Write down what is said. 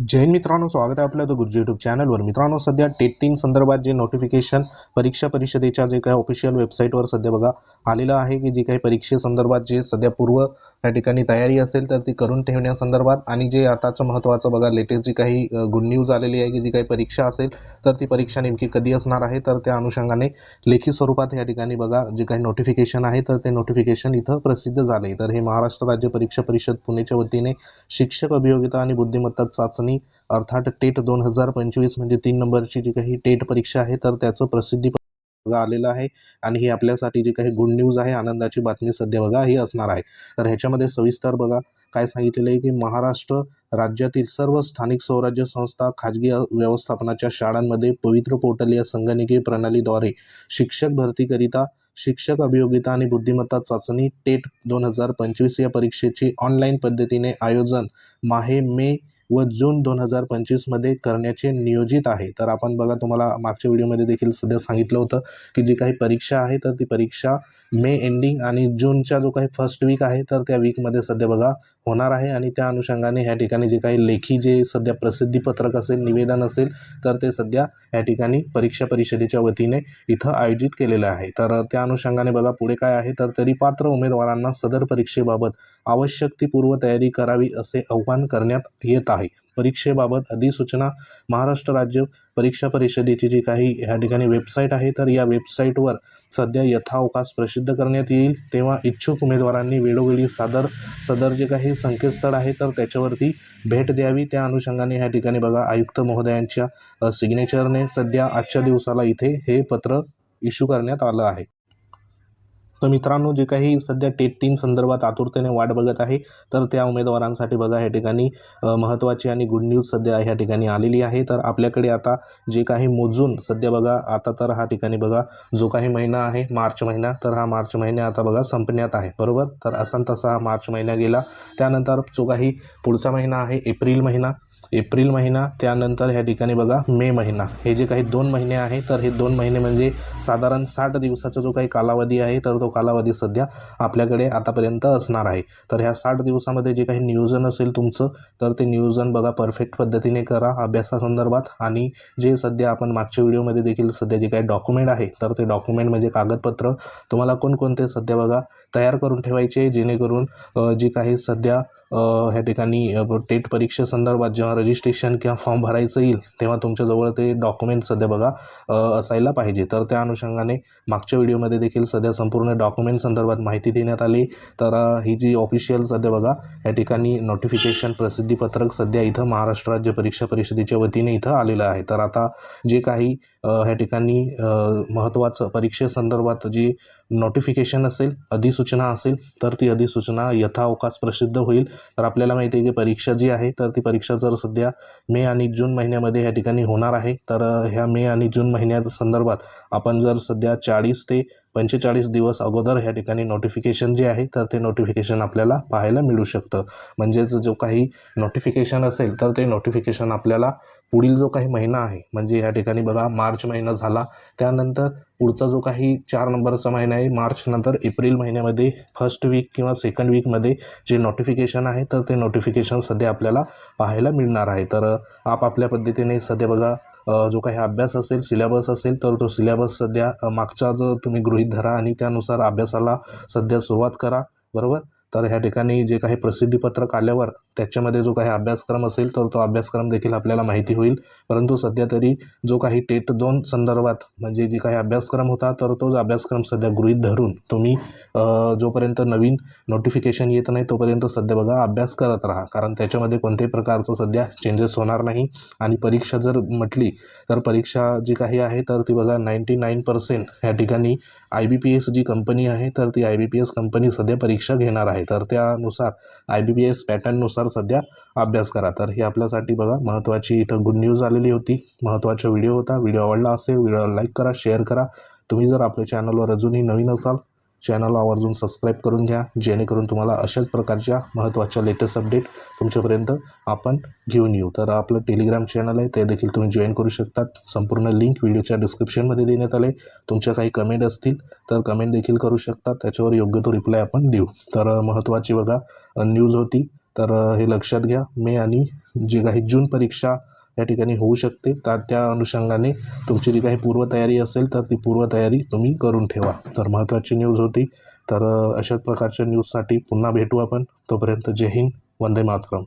जैन मित्रांनो स्वागत आहे आपल्या द गुरुजी यूट्यूब चॅनलवर मित्रांनो सध्या टेट तीन संदर्भात जे नोटिफिकेशन परीक्षा परिषदेच्या जे काही ऑफिशियल वेबसाईटवर सध्या बघा आलेलं आहे की जी काही परीक्षेसंदर्भात जे सध्या पूर्व त्या ठिकाणी तयारी असेल तर ती करून ठेवण्यासंदर्भात आणि जे आताचं महत्त्वाचं बघा लेटेस्ट जी काही गुड न्यूज आलेली आहे की जी काही परीक्षा असेल तर ती परीक्षा नेमकी कधी असणार आहे? तर त्या अनुषंगाने लेखी स्वरूपात या ठिकाणी बघा जे काही नोटिफिकेशन आहे तर ते नोटिफिकेशन इथं प्रसिद्ध झाले तर हे महाराष्ट्र राज्य परीक्षा परिषद पुणेच्या वतीने शिक्षक अभियोगिता आणि बुद्धिमत्ता चाचणी अर्थात टेट दोन हजार पंचवीस म्हणजे तीन नंबरची जी काही टेट परीक्षा आहे तर त्याचं प्रसिद्धी आलेलं आहे. आणि ही आपल्यासाठी जी काही गुड न्यूज आहे आनंदाची बातमी सध्या बघा ही असणार आहे. तर ह्याच्यामध्ये सविस्तर बघा काय सांगितलेलं आहे की महाराष्ट्र राज्यातील सर्व स्थानिक स्वराज्य संस्था खाजगी व्यवस्थापनाच्या शाळांमध्ये पवित्र पोर्टल या संगणकीय प्रणालीद्वारे शिक्षक भरतीकरिता शिक्षक अभियोगिता आणि बुद्धिमत्ता चाचणी टेट दोन हजार पंचवीस या परीक्षेची ऑनलाईन पद्धतीने आयोजन माहे मे व जून दोन हजार पंचवीसमध्ये करण्याचे नियोजित आहे. तर आपण बघा तुम्हाला मागच्या व्हिडिओमध्ये देखील सध्या सांगितलं होतं की जी काही परीक्षा आहे तर ती परीक्षा मे एंडिंग आणि जूनच्या जो काही फर्स्ट वीक आहे तर त्या वीकमध्ये सध्या बघा होणार आहे आणि त्या अनुषंगाने ह्या ठिकाणी जे काही लेखी जे सध्या प्रसिद्धीपत्रक असेल निवेदन असेल तर ते सध्या या ठिकाणी परीक्षा परिषदेच्या वतीने इथं आयोजित केलेलं आहे. तर त्या अनुषंगाने बघा पुढे काय आहे तर तरी पात्र उमेदवारांना सदर परीक्षेबाबत आवश्यक ती पूर्वतयारी करावी असे आव्हान करण्यात येत आहे. परीक्षेबाबत अधिसूचना महाराष्ट्र राज्य परीक्षा परिषदेची जी काही ह्या ठिकाणी वेबसाईट आहे तर या वेबसाईटवर सध्या यथावकाश प्रसिद्ध करण्यात येईल. तेव्हा इच्छुक उमेदवारांनी वेळोवेळी सादर सदर जे काही संकेतस्थळ आहे तर त्याच्यावरती भेट द्यावी. त्या अनुषंगाने ह्या ठिकाणी बघा आयुक्त महोदयांच्या सिग्नेचरने सध्या आजच्या दिवसाला इथे हे पत्र इश्यू करण्यात आलं आहे. तर मित्रांनो जे काही सध्या टेट तीन संदर्भात आतुरतेने वाट बघत आहे तर त्या उमेदवारांसाठी बघा ह्या ठिकाणी महत्त्वाची आणि गुड न्यूज सध्या ह्या ठिकाणी आलेली आहे. तर आपल्याकडे आता जे काही मोजून सध्या बघा आता तर हा ठिकाणी बघा जो काही महिना आहे मार्च महिना तर हा मार्च महिना आता बघा संपण्यात आहे बरोबर? तर असा तसा हा मार्च महिना गेला. त्यानंतर जो काही पुढचा महिना आहे एप्रिल महिना एप्रिल महिना त्यानंतर ह्या ठिकाणी बघा मे महिना. हे जे काही दोन महिने आहे तर हे दोन महिने म्हणजे साधारण साठ दिवसाचा जो काही कालावधी आहे तर तो कालावधी सध्या आपल्याकडे आतापर्यंत असणार आहे. तर ह्या साठ दिवसामध्ये जे काही नियोजन असेल तुमचं तर ते नियोजन बघा परफेक्ट पद्धतीने करा अभ्यासासंदर्भात. आणि जे सध्या आपण मागच्या व्हिडिओमध्ये देखील सध्या जे काही डॉक्युमेंट आहे तर ते डॉक्युमेंट म्हणजे कागदपत्र. तुम्हाला कोणकोणते सध्या बघा तयार करून ठेवायचे जेणेकरून जी काही सध्या ह्या ठिकाणी टेट परीक्षेसंदर्भात जेव्हा रजिस्ट्रेशन किंवा फॉर्म भरायचं येईल तेव्हा तुमच्याजवळ ते डॉक्युमेंट सध्या बघा असायला पाहिजे. तर त्या अनुषंगाने मागच्या व्हिडिओमध्ये देखील सध्या संपूर्ण डॉक्युमेंट संदर्भात माहिती देण्यात आली. तर ही जी ऑफिशियल सध्या बघा या ठिकाणी नोटिफिकेशन प्रसिद्धीपत्रक सध्या इथं महाराष्ट्र राज्य परीक्षा परिषदेच्या वतीने इथं आलेलं आहे. तर आता जे काही ह्या ठिकाणी महत्त्वाचं परीक्षेसंदर्भात जी नोटिफिकेशन असेल अधिसूचना असेल तर ती अधिसूचना यथावकाश प्रसिद्ध होईल. तर आपल्याला माहिती आहे की परीक्षा जी आहे तर ती परीक्षा जर सध्या मे आणि जून महिन्यामध्ये ह्या ठिकाणी होणार आहे तर ह्या मे आणि जून महिन्याच्या संदर्भात आपण जर सध्या चाळीस ते पंचेचाळीस दिवस अगोदर ह्या ठिकाणी नोटिफिकेशन जे आहे तर ते नोटिफिकेशन आपल्याला पाहायला मिळू शकतं. म्हणजेच जो काही नोटिफिकेशन असेल तर ते नोटिफिकेशन आपल्याला पुढील जो काही महिना आहे म्हणजे ह्या ठिकाणी बघा मार्च महिना झाला. त्यानंतर पुढचा जो काही चार नंबरचा महिना आहे मार्च नंतर एप्रिल महिन्यामध्ये फर्स्ट वीक किंवा सेकंड वीकमध्ये जे नोटिफिकेशन आहे तर ते नोटिफिकेशन सध्या आपल्याला पाहायला मिळणार आहे. तर आपापल्या पद्धतीने सध्या बघा जो काही अभ्यास असेल सिलेबस असेल तर तो सिलेबस सध्या मागचा जो तुम्ही गृहीत धरा आणि त्यानुसार अभ्यासाला सध्या सुरुवात करा बरोबर? तर ह्या ठिकाणी जे काही प्रसिद्धीपत्रक आल्यावर त्याच्यामध्ये जो काही अभ्यासक्रम असेल तर तो अभ्यासक्रम देखील आपल्याला माहिती होईल. परंतु सध्या तरी जो काही टेट दोन संदर्भात म्हणजे जे काही अभ्यासक्रम होता तर तो अभ्यासक्रम सध्या गृहीत धरून तुम्ही जोपर्यंत नवीन नोटिफिकेशन येत नाही तोपर्यंत सध्या बघा अभ्यास करत राहा. कारण त्याच्यामध्ये कोणत्याही प्रकारचं सध्या चेंजेस होणार नाही. आणि परीक्षा जर म्हटली तर परीक्षा जी काही आहे तर ती बघा नाईंटी नाईन पर्सेंट ह्या ठिकाणी आय बी पी एस जी कंपनी आहे तर ती I B P S company सध्या परीक्षा घेणार आहे. तर त्यानुसार आय बी पी एस पॅटर्ननुसार सध्या अभ्यास करा. तर ही आपल्यासाठी बघा महत्त्वाची इथं गुड न्यूज आलेली होती. महत्त्वाचा व्हिडिओ होता. व्हिडिओ आवडला असेल व्हिडिओला लाईक करा शेअर करा. तुम्ही जर आपल्या चॅनलवर अजूनही नवीन असाल चॅनल आवर्जून सबस्क्राईब करून घ्या. जेणेकरून तुम्हाला अशाच प्रकारच्या महत्त्वाच्या लेटेस्ट अपडेट तुमच्यापर्यंत आपण घेऊन येऊ. तर आपलं टेलिग्राम चॅनल आहे. ते देखील तुम्ही जॉईन करू शकतात. संपूर्ण लिंक व्हिडिओच्या डिस्क्रिप्शनमध्ये देण्यात आले तुमच्या काही कमेंट असतील तर कमेंट देखील करू शकतात. त्याच्यावर योग्य तो रिप्लाय आपण देऊ. तर महत्त्वाची बघा न्यूज होती. तर हे लक्षात घ्या. मे आणि जी काही जून परीक्षा या ठिकाणी होऊ शकते तर त्या अनुषंगाने तुमची जी काही पूर्वतयारी असेल तर ती पूर्वतयारी तुम्ही करून ठेवा. तर महत्त्वाची न्यूज होती. तर अशाच प्रकारच्या न्यूजसाठी पुन्हा भेटू आपण. तोपर्यंत जय हिंद वंदे मातरम.